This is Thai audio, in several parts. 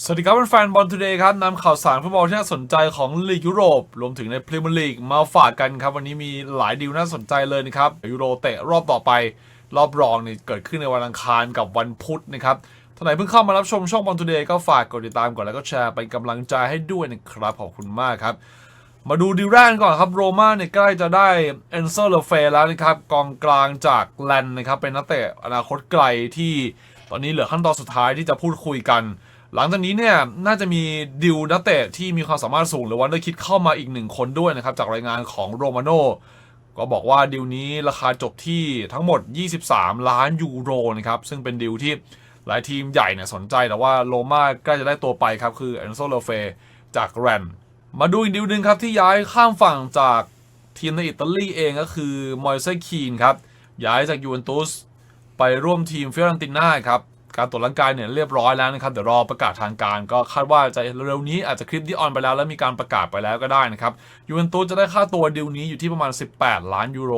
สวัสดีครับแฟนบอลทูเดย์ครับนำข่าวสารฟุตบอลที่น่าสนใจของลีกยุโรป รวมถึงในพรีเมียร์ลีกมาฝากกันครับ วันนี้มีหลายดีลน่าสนใจเลยนะครับยูโรเตะรอบต่อไป รอบรองนี่เกิดขึ้นในวันอังคารกับวันพุธนะครับท่านไหนเพิ่งเข้ามารับชมช่องบอลทูเดย์ก็ฝากกดติดตามกดแล้วก็แชร์เป็นกำลังใจให้ด้วยนะครับ ขอบคุณมากครับ มาดูดีลแรกก่อนครับโรม่าเนี่ยใกล้จะได้เอนเซอร์เลเฟแล้วนะครับกองกลางจากแลนนะครับเป็นนักเตะอนาคตไกลที่ตอนนี้เหลือขั้นตอนสุดท้ายที่จะพูดคุยกัน หลังจากนี้เนี่ยน่าจะมีดิวนักเตะที่มีความสามารถสูงหรือวันได้คิดเข้ามาอีกหนึ่งคนด้วยนะครับ จากรายงานของโรมาโนก็บอกว่าดิวนี้ราคาจบที่ทั้งหมด 23 ล้านยูโรนะครับ ซึ่งเป็นดิวที่หลายทีมใหญ่เนี่ยสนใจแต่ว่าโรม่าใกล้จะได้ตัวไปครับ คือเอนโซเลเฟจากแรนมาดูอีกดิวหนึ่งครับ ที่ย้ายข้ามฝั่งจากทีมในอิตาลีเองก็คือมอยเซคีนครับ ย้ายจากยูเวนตุสไปร่วมทีมฟิออเรนติน่าครับ การตรวจร่างกายเนี่ยเรียบร้อยแล้วนะครับเดี๋ยวรอประกาศทางการ ก็คาดว่าจะเร็วนี้อาจจะคลิปที่ออนไปแล้วแล้วมีการประกาศไปแล้วก็ได้นะครับยูเวนตุสจะได้ค่าตัวดิวนี้อยู่ที่ประมาณ 18 ล้านยูโร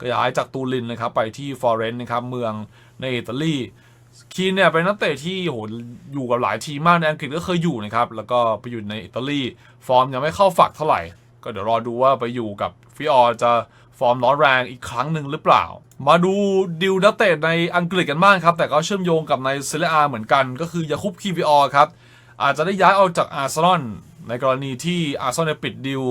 ก็ย้ายจากตูรินนะครับไปที่ฟลอเรนซ์นะครับเมืองในอิตาลีคีนเนี่ยเป็นนักเตะที่โหอยู่กับหลายทีมมากในอังกฤษก็เคยอยู่นะครับแล้วก็ไปอยู่ในอิตาลีฟอร์มยังไม่เข้าฝักเท่าไหร่ ก็เดี๋ยวรอดูว่าไปอยู่กับฟิออร์จะ ฟอร์มร้อนแรงอีกครั้งหนึ่งหรือเปล่า มาดูดิวนักเตะในอังกฤษกันบ้างครับ แต่ก็เชื่อมโยงกับในเซเรียอาเหมือนกัน ก็คือยาคุปคีวิออร์ครับ อาจจะได้ย้ายออกจากอาร์เซนอลในกรณีที่อาร์เซนอลปิดดิว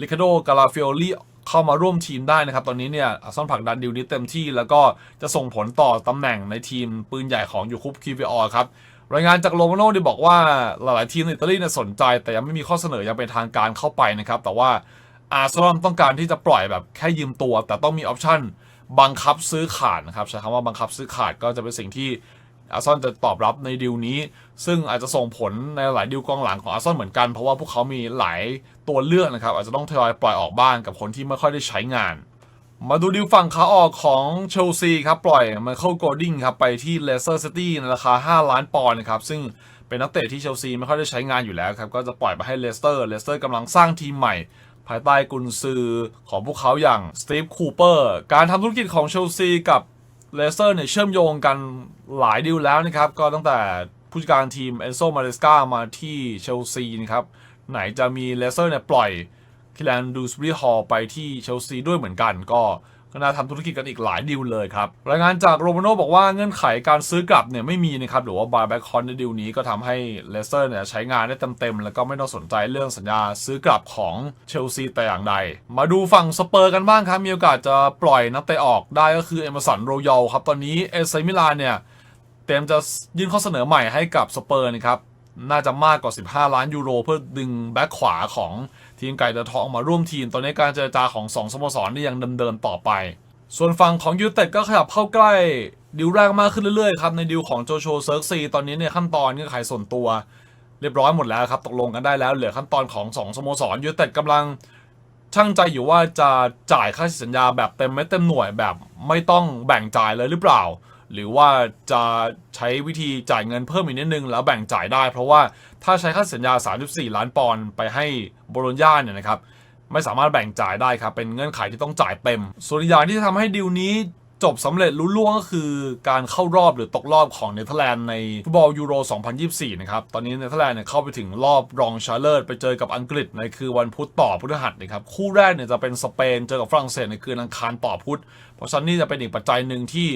ลิคาโดกาลาฟิโอลีเข้ามาร่วมทีมได้นะครับ ตอนนี้เนี่ยอาร์เซนอลผลักดันดิวนี้เต็มที่แล้วก็จะส่งผลต่อตำแหน่งในทีมปืนใหญ่ของยูคุปคีวิออร์ครับรายงานจากโรมาโน่ได้บอกว่าหลายๆทีมในอิตาลีเนี่ยสนใจ แต่ยังไม่มีข้อเสนอยังเป็นทางการเข้าไปนะครับ แต่ว่า อาร์เซนอลต้องการที่จะปล่อยแบบแค่ยืมตัว แต่ต้องมีออปชั่นบังคับซื้อขาดนะครับใช้คำว่าบังคับซื้อขาดก็จะเป็นสิ่งที่อาร์เซนอลจะตอบรับในดีลนี้ ซึ่งอาจจะส่งผลในหลายดีลกองหลังของอาร์เซนอลเหมือนกัน เพราะว่าพวกเขามีหลายตัวเลือกนะครับ อาจจะต้องทยอยปล่อยออกบ้างกับคนที่ไม่ค่อยได้ใช้งาน มาดูดิวฝั่งขาออกของเชลซีครับ ปล่อยไมเคิลโกลดิงครับ ไปที่เลสเตอร์ซิตี้ในราคา 5 ล้านปอนด์นะครับ ซึ่งเป็นนักเตะที่เชลซีไม่ค่อยได้ใช้งานอยู่แล้วครับ ก็จะปล่อยไปให้เลสเตอร์ เลสเตอร์กำลังสร้างทีมใหม่ ภายใต้กุนซือของพวกเขาอย่างสตีฟคูเปอร์การทำธุรกิจของเชลซีกับเลสเตอร์เนี่ยเชื่อมโยงกันหลายดีลแล้วนะครับ ก็ตั้งแต่ผู้จัดการทีมเอนโซมาเรสกามาที่เชลซีนะครับ ไหนจะมีเลสเตอร์เนี่ยปล่อยคิแลนดูสบรีฮอลไปที่เชลซีด้วยเหมือนกันก็ ก็น่าทำธุรกิจกันอีกหลายดีลเลยครับ รายงานจากโรมาโนบอกว่าเงื่อนไขการซื้อกลับเนี่ยไม่มีนะครับ หรือว่าบายแบ็คคอนในดีลนี้ก็ทำให้เลสเตอร์เนี่ยใช้งานได้เต็มๆ แล้วก็ไม่ต้องสนใจเรื่องสัญญาซื้อกลับของเชลซีแต่อย่างใด มาดูฝั่งสเปอร์กันบ้างครับ มีโอกาสจะปล่อยนักเตะออกได้ก็คือเอมสันโรยัลครับ ตอนนี้เอเซมิลานเนี่ยเตรียมจะยื่นข้อเสนอใหม่ให้กับสเปอร์นะครับ น่าจะมากกว่า 15 ล้านยูโร เพื่อดึงแบ็คขวาของทีมไก่เดอะทองมาร่วมทีม ตอนนี้การเจรจาของ 2สโมสรนี่ยังดำเนินต่อไป ส่วนฝั่งของยูเต็ดก็ขยับเข้าใกล้ดิวแรกมากขึ้นเรื่อยๆครับในดิวของโจโชเซิร์กซีตอนนี้เนี่ยขั้นตอนเงื่อนไขส่วนตัว เรียบร้อยหมดแล้วครับตกลงกันได้แล้วเหลือขั้นตอนของ 2สโมสรยูเต็ดกำลังช่างใจอยู่ว่าจะจ่ายค่าสัญญาแบบเต็มเม็ดเต็มหน่วยแบบไม่ต้องแบ่งจ่ายเลยหรือเปล่า หรือว่าจะใช้วิธีจ่ายเงินเพิ่มอีกนิดนึง แล้วแบ่งจ่ายได้ เพราะว่าถ้าใช้ค่าสัญญา 34 ล้านปอนด์ไปให้โบโลญญาเนี่ยนะครับไม่สามารถแบ่งจ่ายได้ครับเป็นเงื่อนไขที่ต้องจ่ายเต็ม ส่วนอย่างที่จะทำให้ดีลนี้จบสำเร็จรุ่ล่วงก็คือการเข้ารอบหรือตกรอบของเนเธอร์แลนด์ในฟุตบอลยูโร 2024 นะครับ ตอนนี้เนเธอร์แลนด์เนี่ยเข้าไปถึงรอบรองชาเลอร์ไปเจอกับอังกฤษในคือวันพุธต่อพฤหัสนะครับ คู่แรกเนี่ยจะเป็นสเปนเจอกับฝรั่งเศสในคืนอังคารต่อพุธ เพราะฉะนั้นนี่จะเป็นอีกปัจจัยหนึ่งที่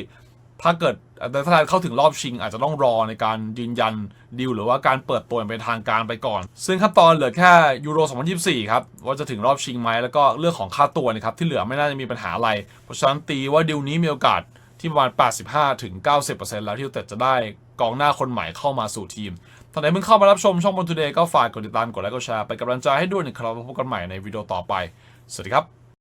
ถ้าเกิดเนเธอร์แลนด์เข้าถึงรอบชิง อาจจะต้องรอในการยืนยันดีลหรือว่าการเปิดตัวอย่างเป็นทางการไปก่อน ซึ่งขั้นตอนเหลือแค่ยูโร 2024 ครับ ว่าจะถึงรอบชิงไหมแล้วก็เรื่องของค่าตัวนะครับ ที่เหลือไม่น่าจะมีปัญหาอะไร เพราะฉะนั้นตีว่าดีลนี้มีโอกาสที่ประมาณ 85ถึง90แล้วที่เตจะได้กองหน้าคนใหม่เข้ามาสู่ทีมท่านไหนเพิ่งเข้ามารับชมช่องบอลทูเดย์ก็ฝากกดติดตามกดไลค์กดแชร์เป็นกำลังใจให้ด้วยนะครับแล้วพบกันใหม่ในวิดีโอต่อไป สวัสดีครับ